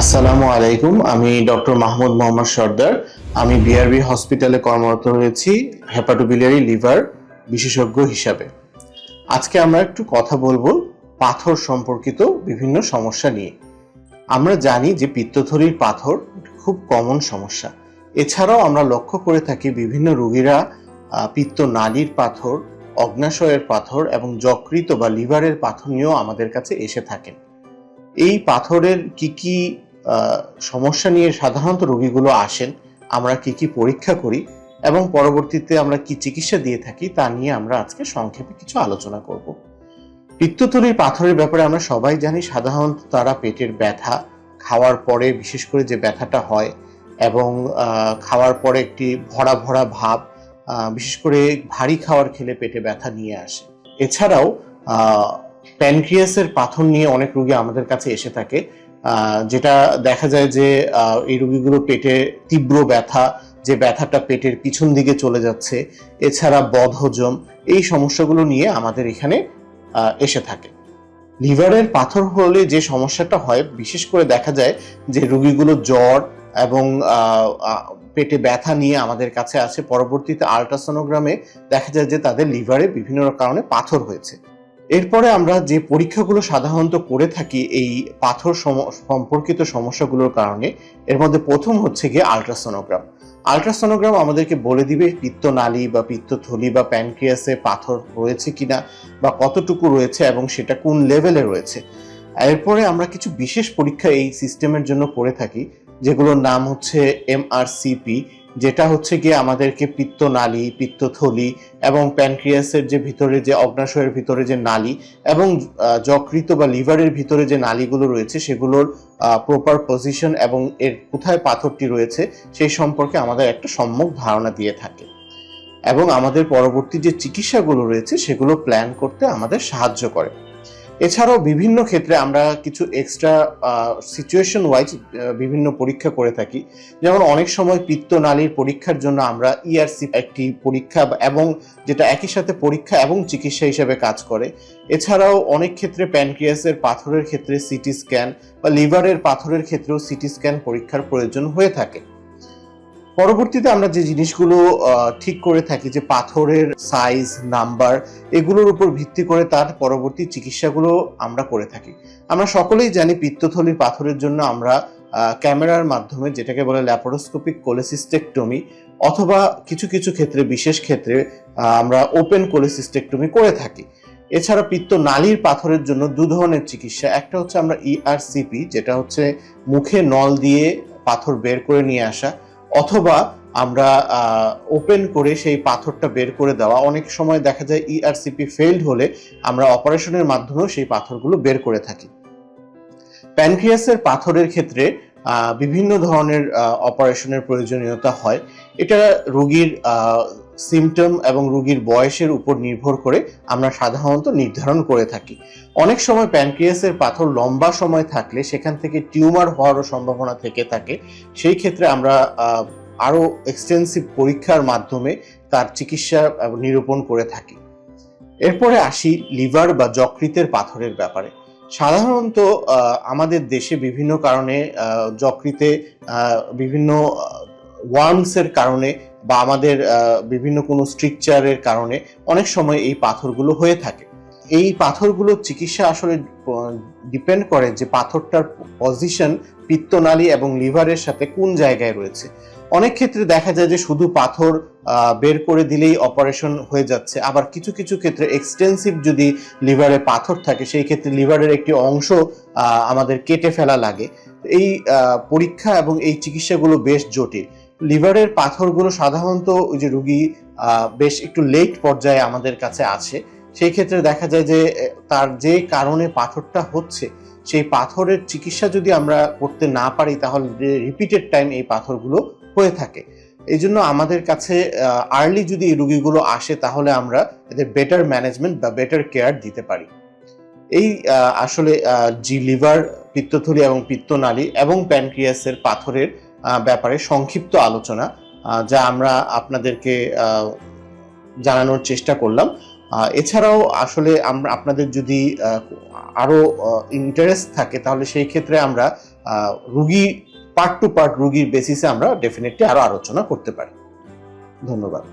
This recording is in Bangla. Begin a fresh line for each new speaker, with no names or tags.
আসসালামু আলাইকুম, আমি ডক্টর মাহমুদ মোহাম্মদ সর্দার। আমি বিআরবি হসপিটালে কর্মরত রয়েছি হেপাটোবিলিয়ারি লিভার বিশেষজ্ঞ হিসাবে। আজকে আমরা একটু কথা বলব পাথর সম্পর্কিত বিভিন্ন সমস্যা নিয়ে। আমরা জানি যে পিত্তথলির পাথর খুব কমন সমস্যা। এছাড়াও আমরা লক্ষ্য করে থাকি বিভিন্ন রোগীরা পিত্ত নালীর পাথর, অগ্নাশয়ের পাথর এবং যকৃত বা লিভারের পাথর নিয়েও আমাদের কাছে এসে থাকেন। এই পাথরের কি কি সমস্যা নিয়ে সাধারণত রোগীগুলো আসেন, আমরা কি কি পরীক্ষা করি এবং পরবর্তীতে আমরা কি চিকিৎসা দিয়ে থাকি তা নিয়ে আমরা আজকে সংক্ষেপে কিছু আলোচনা করব। পিত্তথলির পাথরের ব্যাপারে আমরা সবাই জানি, সাধারণত তারা পেটের ব্যথা, খাওয়ার পরে বিশেষ করে যে ব্যথাটা হয় এবং খাওয়ার পরে একটি ভরা ভরা ভাব বিশেষ করে ভারী খাওয়ার খেলে পেটে ব্যথা নিয়ে আসে। এছাড়াও প্যানক্রিয়াসের পাথর নিয়ে অনেক রোগী আমাদের কাছে এসে থাকে যেটা দেখা যায় যে এই রোগীগুলো পেটে তীব্র ব্যথা, যে ব্যথাটা পেটের পিছন দিকে চলে যাচ্ছে, এছাড়া বদহজম, এই সমস্যাগুলো নিয়ে আমাদের এখানে এসে থাকে। লিভারের পাথর হলে যে সমস্যাটা হয়, বিশেষ করে দেখা যায় যে রোগীগুলো জ্বর এবং পেটে ব্যথা নিয়ে আমাদের কাছে আসে পরবর্তীতে আল্ট্রাসোনোগ্রামে দেখা যায় যে তাদের লিভারে বিভিন্ন কারণে পাথর হয়েছে। এরপরে আমরা যে পরীক্ষাগুলো সাধারণত করে থাকি এই পাথর সম- সম্পর্কিত সমস্যাগুলোর কারণে, এর মধ্যে প্রথম হচ্ছে গিয়ে আল্ট্রাসোনোগ্রাম। আল্ট্রাসোনোগ্রাম আমাদেরকে বলে দিবে পিত্তনালী বা পিত্তথলি বা প্যানক্রিয়াসে পাথর রয়েছে কিনা বা কতটুকু রয়েছে এবং সেটা কোন লেভেলে রয়েছে। এরপরে আমরা কিছু বিশেষ পরীক্ষা এই সিস্টেমের জন্য করে থাকি, যেগুলোর নাম হচ্ছে এমআরসিপি। যেটা হচ্ছে গিয়ে আমাদেরকে পিত্তনালী, পিত্তথলি এবং প্যানক্রিয়াসের যে ভিতরে যে অগ্নাশয়ের ভিতরে যে নালী এবং যকৃত বা লিভারের ভিতরে যে নালীগুলো রয়েছে সেগুলোর প্রপার পজিশন এবং এর কোথায় পাথরটি রয়েছে সেই সম্পর্কে আমাদের একটা সম্যক ধারণা দিয়ে থাকে। এবং আমাদের পরবর্তী যে চিকিৎসাগুলো রয়েছে সেগুলো প্ল্যান করতে আমাদের সাহায্য করে। এছাড়াও বিভিন্ন ক্ষেত্রে আমরা কিছু এক্সট্রা সিচুয়েশন ওয়াইজ বিভিন্ন পরীক্ষা করে থাকি। যেমন অনেক সময় পিত্তনালীর পরীক্ষার জন্য আমরা ইআরসি একটি পরীক্ষা এবং যেটা একই সাথে পরীক্ষা এবং চিকিৎসা হিসেবে কাজ করে। এছাড়াও অনেক ক্ষেত্রে প্যানক্রিয়াসের পাথরের ক্ষেত্রে সিটি স্ক্যান বা লিভারের পাথরের ক্ষেত্রেও সিটি স্ক্যান পরীক্ষার প্রয়োজন হয়ে থাকে। পরবর্তীতে আমরা যে জিনিসগুলো ঠিক করে থাকি, যে পাথরের সাইজ নাম্বার এগুলোর উপর ভিত্তি করে তার পরবর্তী চিকিৎসাগুলো আমরা করে থাকি। আমরা সকলেই জানি পিত্তথলির পাথরের জন্য আমরা ক্যামেরার মাধ্যমে যেটাকে বলে ল্যাপারোস্কোপিক কোলেসিস্টেকটমি অথবা কিছু কিছু ক্ষেত্রে, বিশেষ ক্ষেত্রে আমরা ওপেন কোলেসিস্টেকটমি করে থাকি। এছাড়া পিত্ত নালীর পাথরের জন্য দু ধরনের চিকিৎসা। একটা হচ্ছে আমরা ইআরসিপি যেটা হচ্ছে মুখে নল দিয়ে পাথর বের করে নিয়ে আসা। অথবা আমরা ওপেন করে সেই পাথরটা বের করে দেওয়া। অনেক সময় দেখা যায় E ইআরসিপি ফেলড হলে আমরা অপারেশনের মাধ্যমেও সেই পাথরগুলো বের করে থাকি। প্যানক্রিয়াসের পাথরের ক্ষেত্রে বিভিন্ন ধরনের অপারেশনের প্রয়োজনীয়তা হয়। এটা রোগীর সিমটম এবং রোগীর বয়সের উপর নির্ভর করে আমরা সাধারণত নির্ধারণ করে থাকি। অনেক সময় প্যানক্রিয়াসের পাথর লম্বা সময় থাকলে সেখান থেকে টিউমার হওয়ারও সম্ভাবনা থেকে থাকে। সেই ক্ষেত্রে আমরা আহ, আরও এক্সটেন্সিভ পরীক্ষার মাধ্যমে তার চিকিৎসা নিরূপণ করে থাকি। এরপরে আসি লিভার বা যকৃতের পাথরের ব্যাপারে। সাধারণত আমাদের দেশে বিভিন্ন কারণে যকৃতে বিভিন্ন ওয়ার্মসের কারণে বা আমাদের বিভিন্ন কোনো স্ট্রিকচারের কারণে অনেক সময় এই পাথরগুলো হয়ে থাকে। এই পাথরগুলোর চিকিৎসা আসলে ডিপেন্ড করে যে পাথরটার পজিশন পিত্তনালী এবং লিভারের সাথে কোন জায়গায় রয়েছে। অনেক ক্ষেত্রে দেখা যায় যে শুধু পাথর বের করে দিলেই অপারেশন হয়ে যাচ্ছে। আবার কিছু কিছু ক্ষেত্রে এক্সটেন্সিভ যদি লিভারে পাথর থাকে, সেই ক্ষেত্রে লিভারের একটি অংশ আমাদের কেটে ফেলা লাগে। এই পরীক্ষা এবং এই চিকিৎসাগুলো বেশ জটিল। লিভারের পাথরগুলো সাধারণত ওই যে রুগী বেশ একটু লেট পর্যায়ে আমাদের কাছে আছে। সেই ক্ষেত্রে দেখা যায় যে তার যে কারণে পাথরটা হচ্ছে, সেই পাথরের চিকিৎসা যদি আমরা করতে না পারি, তাহলে রিপিটেড টাইম এই পাথরগুলো হয়ে থাকে। এই জন্য আমাদের কাছে আর্লি যদি এই রুগীগুলো আসে, তাহলে আমরা এদের বেটার ম্যানেজমেন্ট বা বেটার কেয়ার দিতে পারি। এই আসলে জি লিভার, পিত্তথলি এবং পিত্তনালী এবং প্যানক্রিয়াসের পাথরের ব্যাপারে সংক্ষিপ্ত আলোচনা যা আমরা আপনাদেরকে জানানোর চেষ্টা করলাম। এছাড়াও আসলে আমরা, আপনাদের যদি আরও ইন্টারেস্ট থাকে, তাহলে সেই ক্ষেত্রে আমরা রুগী পার্ট টু পার্ট রুগীর বেসিসে আমরা ডেফিনেটলি আরও আলোচনা করতে পারি। ধন্যবাদ।